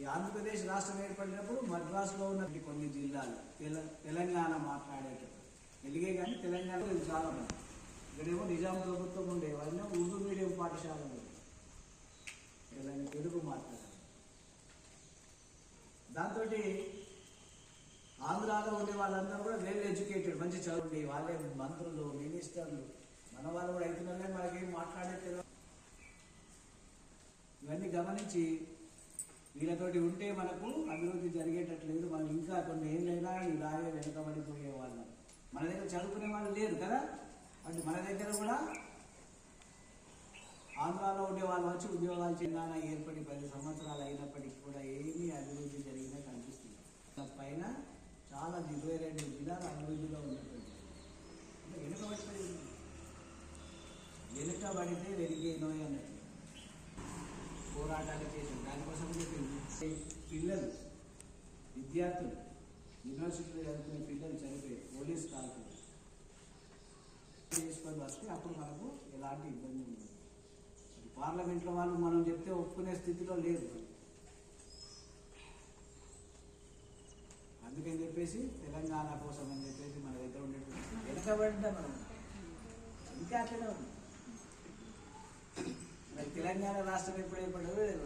ఈ ఆంధ్రప్రదేశ్ రాష్ట్రం ఏర్పడినప్పుడు మద్రాసులో ఉన్న కొన్ని జిల్లాలు తెల తెలంగాణ మాట్లాడేటప్పుడు. తెలుగే కానీ తెలంగాణ ఇది చాలా మంది. ఇక్కడేమో నిజాం ప్రభుత్వం ఉండే వాళ్ళని ఉర్దూ మీడియం పాఠశాల తెలంగాణ తెలుగు మాట్లాడాలి. దాంతో ఆంధ్రాలో ఉండే వాళ్ళందరూ కూడా వెల్ ఎడ్యుకేటెడ్ మంచి చదువుండి వాళ్ళే మంత్రులు మినిస్టర్లు. మన వాళ్ళు కూడా అవుతున్నారు కానీ మనకేం మాట్లాడే తెలియదు ఇవన్నీ గమనించి వీళ్ళతోటి ఉంటే మనకు అభివృద్ధి జరిగేటట్లేదు. మనం ఇంకా కొన్ని ఏళ్ళైనా ఇలాగే వెనుకబడిపోయే వాళ్ళం మన దగ్గర చదువుకునే వాళ్ళు లేరు కదా? అంటే మన దగ్గర కూడా ఆంధ్రాలో ఉండే వాళ్ళు వచ్చి ఉద్యోగాలు చెందాన ఏర్పడి పది సంవత్సరాలు అయినప్పటికీ కూడా ఏమీ అభివృద్ధి జరిగినా కనిపిస్తుంది. పైన చాలా ఇరవై రెండు జిల్లాలు అభివృద్ధిలో ఉన్నటువంటి వెనుకబడిపోయింది వెనుకబడిపోయి వెనుకబడితే వెలిగేనోయ్ అన్నట్టు పోరాటాలు చేసింది దానికోసం చెప్పింది. పిల్లలు విద్యార్థులు యూనివర్సిటీలో చదువుకునే పిల్లలు చనిపోయి పోలీస్ కాల్పులు. చేసుకొని వస్తే అప్పుడు మనకు ఎలాంటి ఇబ్బంది ఉండదు. పార్లమెంట్లో వాళ్ళు మనం చెప్తే ఒప్పుకునే స్థితిలో లేదు అందుకని చెప్పేసి తెలంగాణ కోసం అని చెప్పేసి మన దగ్గర ఉండేటువంటి వెనకబడ్డ మనం? ఇంకా అట్లనే ఉంది. మరి తెలంగాణ రాష్ట్రం ఎప్పుడు ఏర్పడదో తెలియదు